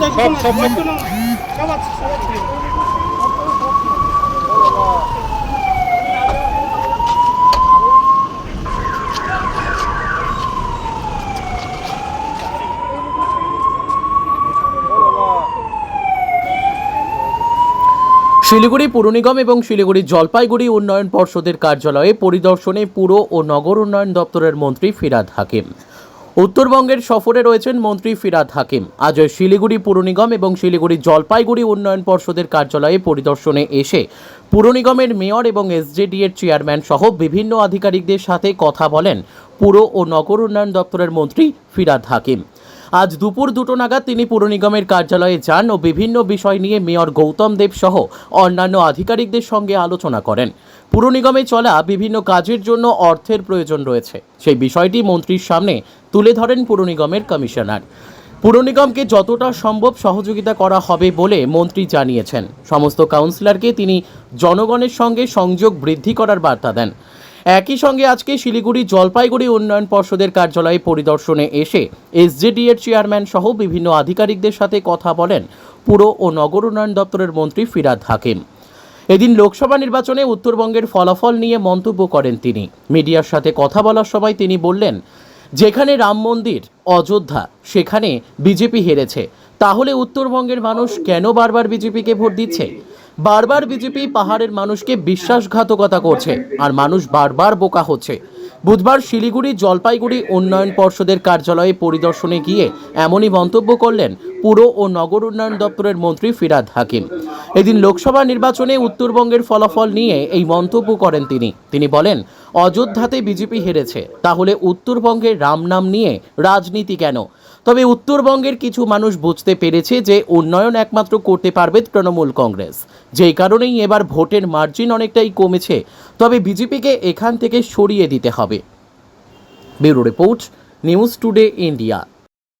সব সব সব শিলিগুড়ি পুর নিগম এবং শিলিগুড়ি জলপাইগুড়ি উন্নয়ন পর্ষদের কার্যালয়ে পরিদর্শনে পুর ও নগর উন্নয়ন দপ্তরের মন্ত্রী ফিরাদ হাকিম। উত্তরবঙ্গের সফরে রয়েছেন মন্ত্রী ফিরাদ হাকিম। আজ শিলিগুড়ি পুর নিগম এবং শিলিগুড়ি জলপাইগুড়ি উন্নয়ন পর্ষদের কার্যালয়ে পরিদর্শনে এসে পুর নিগমের মেয়র এবং এসজেডি এর চেয়ারম্যান সহ বিভিন্ন আধিকারিকদের সাথে কথা বলেন পুর ও নগর উন্নয়ন দপ্তরের মন্ত্রী ফিরাদ হাকিম। আজ দুপুর দুটো নাগাদ তিনি পুর নিগমের কার্যালয়ে যান ও বিভিন্ন বিষয় নিয়ে মেয়র গৌতম দেব সহ অন্যান্য আধিকারিকদের সঙ্গে আলোচনা করেন। পুর নিগমে চলা বিভিন্ন কাজের জন্য অর্থের প্রয়োজন রয়েছে। সেই বিষয়টি মন্ত্রীর সামনে তুলে ধরেন পুর নিগমের কমিশনার। পুর নিগমকে যতটা সম্ভব সহযোগিতা করা হবে বলে মন্ত্রী জানিয়েছেন। সমস্ত কাউন্সিলরকে তিনি জনগণের সঙ্গে সংযোগ বৃদ্ধি করার বার্তা দেন। একই সঙ্গে আজকে শিলিগুড়ি জলপাইগুড়ি উন্নয়ন পর্ষদের কার্যালয়ে পরিদর্শনে এসে এসজেডি এর চেয়ারম্যান সহ বিভিন্ন আধিকারিকদের সাথে কথা বলেন পুর ও নগর উন্নয়ন দপ্তরের মন্ত্রী ফিরাদ হাকিম। এদিন লোকসভা নির্বাচনে উত্তরবঙ্গের ফলাফল নিয়ে মন্তব্য করেন তিনি। মিডিয়ার সাথে কথা বলার সময় তিনি বললেন, যেখানে রাম মন্দির, অযোধ্যা, সেখানে বিজেপি হেরেছে। তাহলে উত্তরবঙ্গের মানুষ কেন বারবার বিজেপিকে ভোট দিচ্ছে? বারবার বিজেপি পাহাড়ের মানুষকে বিশ্বাসঘাতকতা করছে আর মানুষ বারবার বোকা হচ্ছে। বুধবার শিলিগুড়ি জলপাইগুড়ি উন্নয়ন পর্ষদের কার্যালয়ে পরিদর্শনে গিয়ে এমনই মন্তব্য করলেন পুর ও নগর উন্নয়ন দপ্তরের মন্ত্রী ফিরাদ হাকিম। এদিন লোকসভা নির্বাচনে উত্তরবঙ্গের ফলাফল নিয়ে এই মন্তব্য করেন তিনি। তিনি বলেন, অযোধ্যাতে বিজেপি হেরেছে, তাহলে উত্তরবঙ্গের রাম নাম নিয়ে রাজনীতি কেন? তবে উত্তরবঙ্গের কিছু মানুষ বুঝতে পেরেছে যে উন্নয়ন একমাত্র করতে পারবে তৃণমূল কংগ্রেস। যেই কারণেই এবার ভোটের মার্জিন অনেকটাই কমেছে, তবে বিজেপিকে এখান থেকে সরিয়ে দিতে হবে। Bureau report, news today, India.